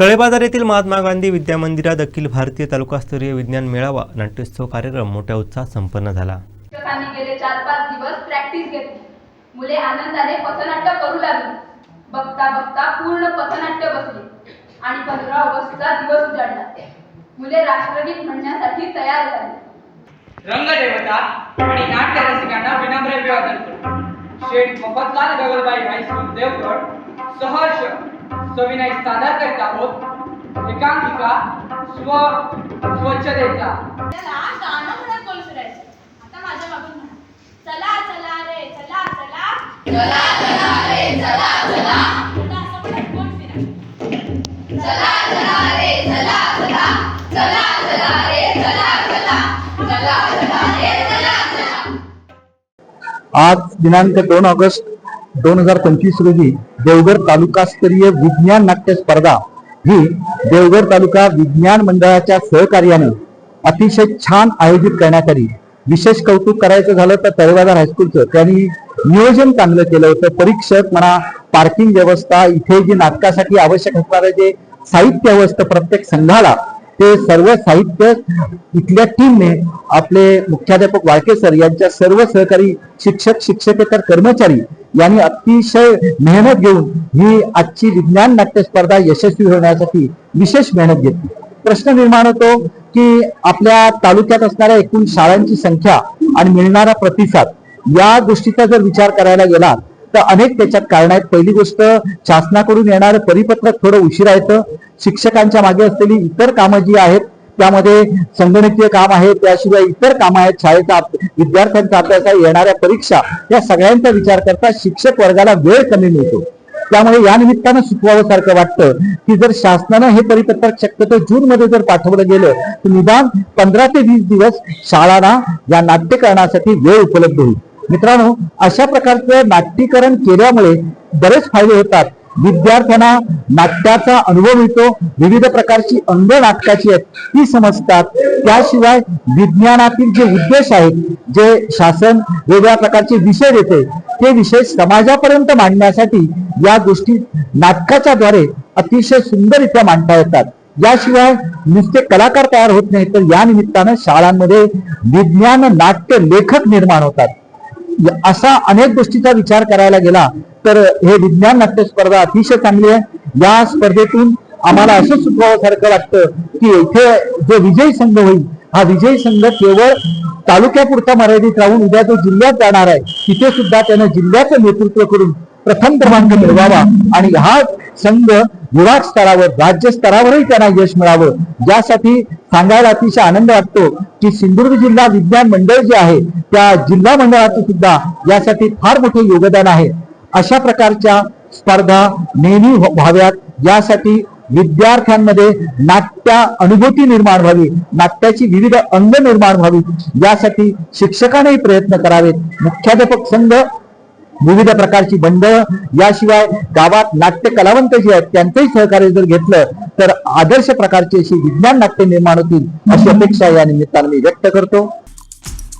तळेबाजार येथील महात्मा गांधी विद्यामंदिरात अखिल भारतीय तालुकास्तरीय विज्ञान मेळावा नाट्योत्सव कार्यक्रम मोठ्या उत्साहात संपन्न झाला. गेले चार पाच दिवस प्रॅक्टिस घेतली. मुले आनंदाने पथनाट्य करू लागली. बघता बघता पूर्ण पथनाट्य बसले. आणि पंधरा ऑगस्टचा दिवस उजाडला. मुले राष्ट्रगीत म्हणण्यासाठी तयार झाली. रंगदेवता आणि नाट्य रसिकांना विनम्र अभिवादन करतो. शेठ मोफतलाल गवळबाई हायस्कूल देवगड सहर्ष सविनय सादर करीत आहोत. एकांकिका स्व स्वच्छतेचा. त्याला गाणं म्हणत गोल फिरायचं. आता माझ्या मागून म्हणा. चला चला रे चला चला. चला चला रे चला चला. आता असं म्हणत गोल फिरायचं. चला चला रे चला चला. चला चला रे चला चला. चला चला रे चला चला. आज दिनांक दोन ऑगस्ट दोन हजार पंचवीस रोजी देवघर तालुकास्तरीय विज्ञान नाट्य स्पर्धा ही देवघर तालुका विज्ञान मंडळाच्या सहकार्याने अतिशय छान आयोजित करण्यात आली विशेष कौतुक करायचं झालं तर तळेबाजार हायस्कूलचं त्यांनी नियोजन चांगलं केलं होतं. परीक्षक म्हणा पार्किंग व्यवस्था इथे जी नाटकासाठी आवश्यक असणारं जे साहित्य व्यवस्था प्रत्येक संघाला ते सर्व साहित्य इथल्या टीमने आपले मुख्याध्यापक वाळके सर यांच्या सर्व सहकारी शिक्षक शिक्षकेतर कर्मचारी यांनी अतिशय मेहनत घेऊन ही आजची विज्ञान नाट्य स्पर्धा यशस्वी होण्यासाठी विशेष मेहनत घेतली. प्रश्न निर्माण होतो की आपल्या तालुक्यात असणाऱ्या एकूण शाळांची संख्या आणि मिळणारा प्रतिसाद या गोष्टीचा जर विचार करायला गेला तर अनेक त्याच्यात कारण आहेत. पहिली गोष्ट शासनाकडून येणारं परिपत्रक थोडं उशिरा येतं. शिक्षकांच्या मागे असलेली इतर कामं जी आहेत त्यामध्ये संगणकीय काम आहे त्याशिवाय इतर काम आहेत शाळेचा विद्यार्थ्यांचा अभ्यास आहे येणाऱ्या परीक्षा या सगळ्यांचा विचार करता शिक्षक वर्गाला वेळ कमी मिळतो. त्यामुळे या निमित्तानं सुचवावं सारखं वाटतं की जर शासनानं हे परिपत्रक शक्यतो जून मध्ये जर पाठवलं गेलं तर निदान पंधरा ते वीस दिवस शाळांना या नाट्यकरणासाठी वेळ उपलब्ध होईल. मित्रांनो अशा प्रकारचं नाट्यकरण केल्यामुळे बरेच फायदे होतात. विद्यार्थ्यांना नाट्याचा अनुभव मिळतो. विविध प्रकारची अंग नाटकाची आहेत. ती समजतात. त्याशिवाय विज्ञानातील जे उद्देश आहेत जे शासन वेगळ्या प्रकारचे विषय देते ते विषय समाजापर्यंत मांडण्यासाठी या गोष्टी नाटकाच्या द्वारे अतिशय सुंदररित्या मांडता येतात. याशिवाय नुसते कलाकार तयार होत नाही तर या निमित्तानं शाळांमध्ये विज्ञान नाट्य लेखक निर्माण होतात. असा अनेक गोष्टीचा विचार करायला गेला तर हे विज्ञान नाट्य स्पर्धा अतिशय चांगली आहे. या स्पर्धेतून आम्हाला असं सुचवावं वाटतं की इथे जो विजयी संघ होईल हा विजयी संघ केवळ तालुक्यापुरता मर्यादित राहून उद्या जो जिल्ह्यात जाणार आहे तिथे सुद्धा त्यानं जिल्ह्याचं नेतृत्व करून प्रथम क्रमांक मिळवावा. आणि हा संघ विभाग स्तरावर राज्य स्तरावरही त्यांना यश मिळावं. यासाठी सांगायला अतिशय आनंद वाटतो की सिंधुदुर्ग जिल्हा विज्ञान मंडळ जे आहे त्या जिल्हा मंडळाचं सुद्धा यासाठी फार मोठे योगदान आहे. अशा प्रकारच्या स्पर्धा नेहमी व्हाव्यात. यासाठी विद्यार्थ्यांमध्ये नाट्या अनुभूती निर्माण व्हावी. नाट्याची विविध अंग निर्माण व्हावी. यासाठी शिक्षकांनाही प्रयत्न करावेत. मुख्याध्यापक संघ विविध प्रकारची मंडळ याशिवाय गावात नाट्य कलावंत जे आहेत त्यांचंही सहकार्य जर घेतलं तर आदर्श प्रकारची अशी विज्ञान नाट्य निर्माण होतील अशी अपेक्षा या निमित्तानं मी व्यक्त करतो.